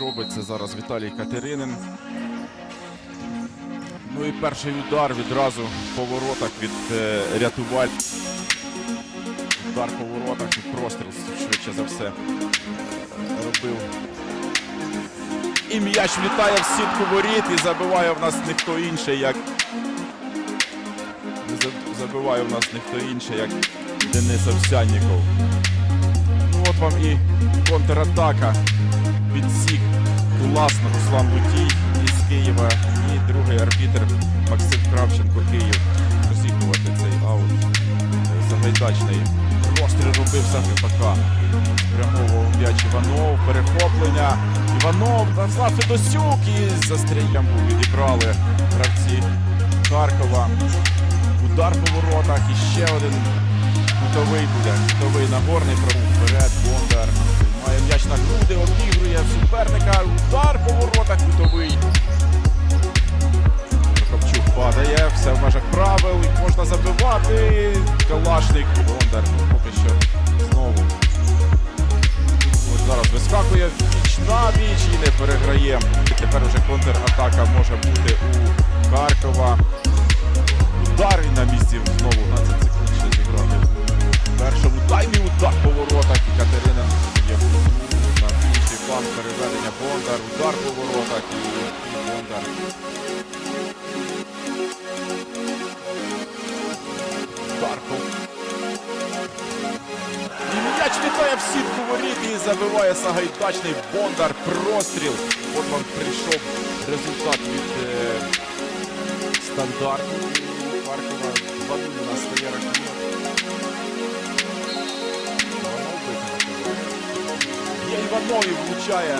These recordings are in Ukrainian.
зробить це зараз Віталій Катеринин. Ну і перший удар відразу по воротах від е, рятуваль. Удар по воротах і простріл швидше за все робив. І м'яч влітає в сітку воріт і забиває в нас ніхто інший, як. Забиває в нас ніхто інший, як Денис Овсянніков. Ну от вам і контратака. Підсік класно Руслан Лутій із Києва. І другий арбітр Максим Кравченко Київ. Розігрувати цей аут. Загайдачний розстріл робив Загребака. Прямого м'яч Іванов, перехоплення. Іванов, Владислав Федосюк і за стрілям відібрали гравці Харкова. Удар по воротах і ще один кутовий буде. Кутовий нагорний пробув вперед. Бондар має м'яч на груди, обігрує суперника. Удар по воротах кутовий. Прокопчук падає, все в межах правил, і можна забивати. Калашник Бондар поки що знову. Ось зараз вискакує віч на віч і не переграє. І тепер вже контратака може бути у забиває Сагайдачний Бондар. Простріл. От вам прийшов результат від е, стандарту Харкова. 2 у нас стає рахунок. Іванов влучає.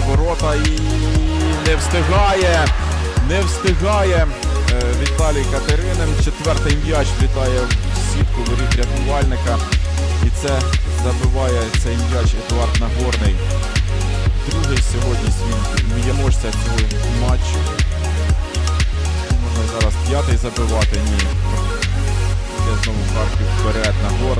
Ворож, ворота і не встигає. Не встигає е, Віталій Катеринин. Четвертий м'яч влітає в сітку воріт рятувальника. І це забиває цей м'яч Едуард Нагорний. Другий сьогодні свій м'яможця цього матчу. Можна зараз п'ятий забивати. Ні. Йде знову Харків вперед. Нагорний.